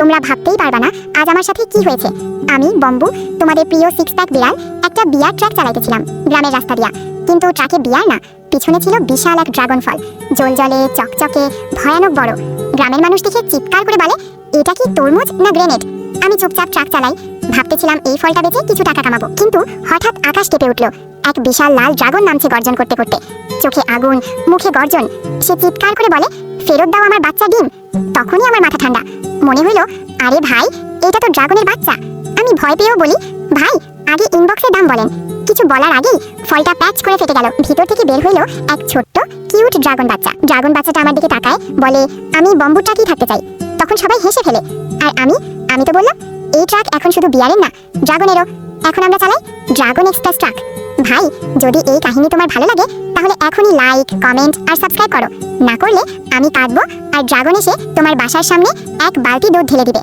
তোমরা ভাবতেই পারবা না আজ আমার সাথে কি হয়েছে। আমি, বম্বু, তোমাদের প্রিয় সিক্স প্যাক বিড়াল, একটা বিয়ার ট্রাক চালাইতেছিলাম, গ্রামের রাস্তা দিয়া। কিন্তু ট্রাকে বিয়ার না, পিছনে ছিল বিশাল এক ড্রাগন ফল জল জলে, চকচকে, ভয়ানক বড়। গ্রামের মানুষ দেখে চিৎকার করে বলে, এটা কি তরমুজ না গ্রেনেড? আমি চুপচাপ ট্রাক চালাই, ভাবতেছিলাম এই ফলটা বেচে কিছু টাকা কামাবো। কিন্তু হঠাৎ আকাশ কেঁপে উঠল, এক বিশাল লাল ড্রাগন নামছে গর্জন করতে করতে। চোখে আগুন, মুখে গর্জন। সে চিৎকার করে বলে, ফেরত দাও আমার বাচ্চা ডিম। তখনই আমার মাথা ঠান্ডা। মনে হইল, আরে ভাই, এটা তো ড্রাগনের বাচ্চা। আমি ভয় পেয়েও বলি, ভাই, আগে ইনবক্সে দাম বলেন। কিছু বলার আগেই ফলটা প্যাচ করে ফেটে গেল। ভিতর থেকে বের হইল এক ছোট্ট কিউট ড্রাগন বাচ্চা। ড্রাগন বাচ্চাটা আমার দিকে তাকায়, বলে, আমি বম্বুর ট্রাকই থাকতে চাই। তখন সবাই হেসে ফেলে। আর আমি? আমি তো বললাম, এই ট্রাক এখন শুধু বিয়ারের না, ড্রাগনেরও। এখন আমরা চালাই ড্রাগন এক্সপ্রেস ট্রাক ভাই, যদি এই কাহিনী তোমার ভালো লাগে, তাহলে এখনই লাইক কমেন্ট আর সাবস্ক্রাইব করো। না করলে আমি কাঁদবো আর ড্রাগন এসে তোমার বাসার সামনে এক বালতি দুধ ঢেলে দিবে।